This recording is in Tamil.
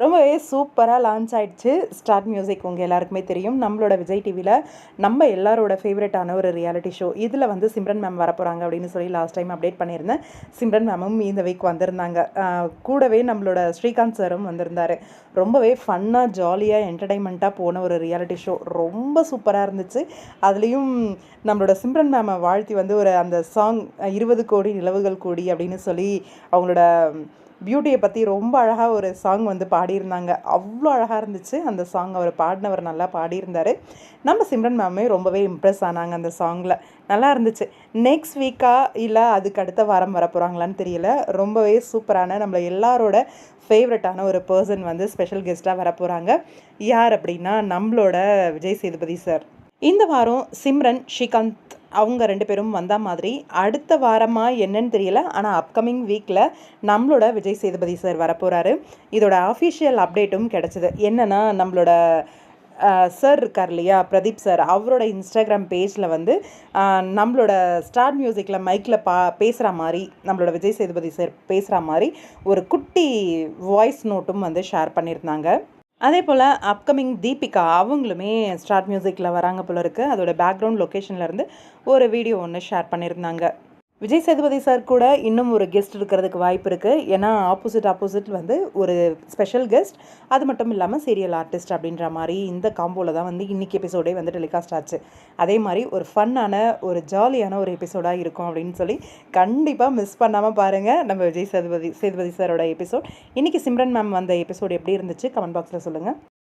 ரொம்பவே சூப்பராக லான்ச் ஆகிடுச்சு ஸ்டார்ட் மியூசிக் உங்கள் எல்லாருக்குமே தெரியும். நம்மளோட விஜய் டிவியில் நம்ம எல்லாரோட ஃபேவரட்டான ஒரு ரியாலிட்டி ஷோ இதில் வந்து சிம்ரன் மேம் வரப்போகிறாங்க அப்படின்னு சொல்லி லாஸ்ட் டைம் அப்டேட் பண்ணியிருந்தேன். சிம்ரன் மேமும் இந்த வீக் வந்திருந்தாங்க. கூடவே நம்மளோட ஸ்ரீகாந்த் சாரும் வந்திருந்தார். ரொம்பவே ஃபன்னாக ஜாலியாக என்டர்டைன்மெண்ட்டாக போன ஒரு ரியாலிட்டி ஷோ ரொம்ப சூப்பராக இருந்துச்சு. அதுலேயும் நம்மளோட சிம்ரன் மேமை வாழ்த்தி வந்து ஒரு அந்த சாங் இருபது கோடி நிலவுகள் கோடி அப்படின்னு சொல்லி அவங்களோட பியூட்டியை பற்றி ரொம்ப அழகாக ஒரு சாங் வந்து பாடியிருந்தாங்க. அவ்வளோ அழகாக இருந்துச்சு. அந்த சாங் அவர் பாடினவர் நல்லா பாடியிருந்தார். நம்ம சிம்ரன் மேமே ரொம்பவே இம்ப்ரெஸ் ஆனாங்க அந்த சாங்கில் நல்லா இருந்துச்சு. நெக்ஸ்ட் வீக்கா இல்லை அதுக்கு அடுத்த வாரம் வர போகிறாங்களான்னு தெரியல. ரொம்பவே சூப்பரான நம்மளை எல்லாரோட ஃபேவரட்டான ஒரு பர்சன் வந்து ஸ்பெஷல் கெஸ்ட்டாக வர போகிறாங்க யார் அப்படின்னா நம்மளோட விஜய் சேதுபதி சார் இந்த வாரம் சிம்ரன் ஸ்ரீகாந்த் அவங்க ரெண்டு பேரும் வந்த மாதிரி அடுத்த வாரமாக என்னன்னு தெரியல. ஆனால் அப்கமிங் வீக்கில் நம்மளோட விஜய் சேதுபதி சார் வரப்போகிறாரு இதோட அஃபிஷியல் அப்டேட்டும் கிடச்சிது. என்னென்னா நம்மளோட சார் இருக்கார் இல்லையா பிரதீப் சார் அவரோட இன்ஸ்டாகிராம் பேஜில் வந்து நம்மளோட ஸ்டார் மியூசிக்கில் மைக்கில் பா பேசுகிற மாதிரி நம்மளோட விஜய் சேதுபதி சார் பேசுகிற மாதிரி ஒரு குட்டி வாய்ஸ் நோட்டும் வந்து ஷேர் பண்ணியிருந்தாங்க. அதே போல் அப்கமிங் தீபிகா அவங்களுமே ஸ்டார்ட் மியூசிக்கில் வராங்க போல இருக்குது அதோட பேக்ரவுண்ட் லொக்கேஷன்லேருந்து ஒரு வீடியோ ஒன்று ஷேர் பண்ணியிருந்தாங்க. விஜய் சேதுபதி சார் கூட இன்னும் ஒரு கெஸ்ட் இருக்கிறதுக்கு வாய்ப்பு இருக்குது ஏன்னா ஆப்போசிட் ஆப்போசிட் வந்து ஒரு ஸ்பெஷல் கெஸ்ட் அது மட்டும் இல்லாமல் சீரியல் ஆர்டிஸ்ட் அப்படின்ற மாதிரி இந்த காம்போவில் தான் வந்து இன்றைக்கி எபிசோடே வந்து டெலிகாஸ்ட் ஆச்சு. அதே மாதிரி ஒரு ஃபன்னான ஒரு ஜாலியான ஒரு எபிசோடாக இருக்கும் அப்படின்னு சொல்லி கண்டிப்பாக மிஸ் பண்ணாமல் பாருங்கள் நம்ம விஜய் சேதுபதி சேதுபதி சாரோட எபிசோட் இன்றைக்கி சிம்ரன் மேம் வந்த எபிசோடு எப்படி இருந்துச்சு? கமெண்ட் பாக்ஸில் சொல்லுங்கள்